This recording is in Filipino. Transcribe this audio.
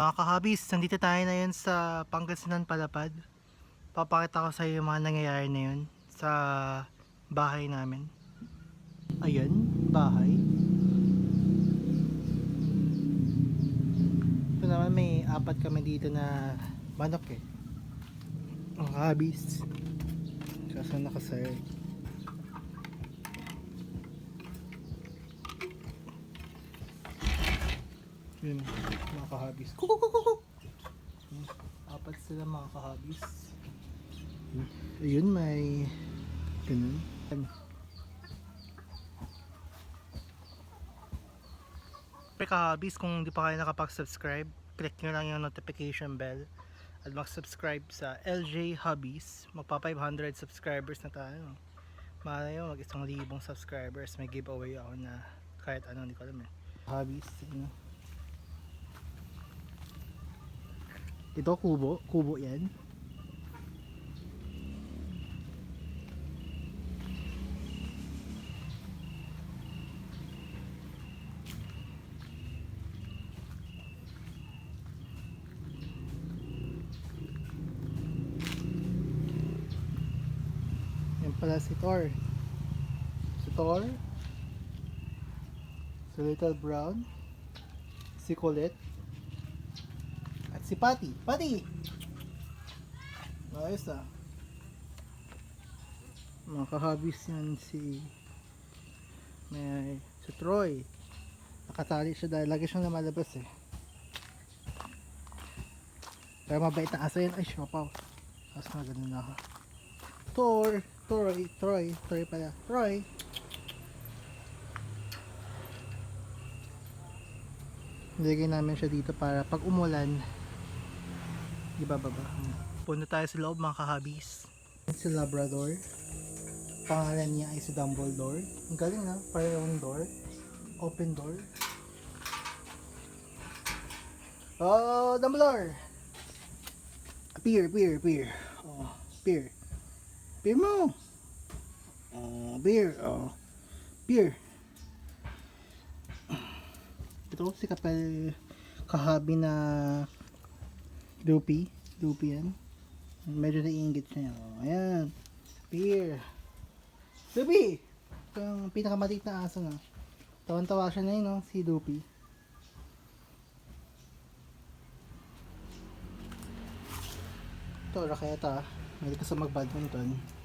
Mga kahabis, nandito tayo na yun sa Pangasinan Palapad. Papakita ko sa iyo yung mga nangyayari na yun sa bahay namin. Ayan, bahay. Ito naman may apat kami dito na manok eh. Mga kahabis. Kaso nakasir. Yun, mga kahabis. Kuk, kuk, kuk, kuk. Yun, Apat sila mga kahabis. Yun, Ayun, may... Ganun. Pre kahabis, kung hindi pa kayo nakapag-subscribe, click nyo lang yung notification bell at mag-subscribe sa LJ Hobbies. Magpa 500 subscribers na tayo. Malay mo, mag isang libong subscribers. May giveaway ako na kahit ano, hindi ko alam eh. Hobbies, ano. Ito kubo, kubo yan. Yan pala si Thor. Si Thor. Si Little Brown. Si Colette. Si Patty. Patty! Ayos ah. Mga kahabis yan si may si Troy. Nakatali siya dahil lagi siyang lumalabas eh. Pero mabait na aso yan. Ay, siopaw. Tapos na ganun ako. Thor, Troy, Troy, Troy pala. Troy. Nilagay namin siya dito para pag umulan, ibababa. Punta tayo sa loob mga kahabis. Si Labrador. Pangalan niya ay si Dumbledore. Ang galing na, parehong door. Open door. Oh, Dumbledore! Appear, appear, appear. Oh, appear. Beer mo. Oh, beer. Oh. Beer. Ito si Kapel kahabi na Lupi. Lupi yan. Medyo naiingit siya. Oh, ayan. Beer. Ito yung pinakamaliit na aso na. Tawan-tawa siya na yun, no? si Lupi. Ito, Raketa. Mahilig ka sa mag-badminton.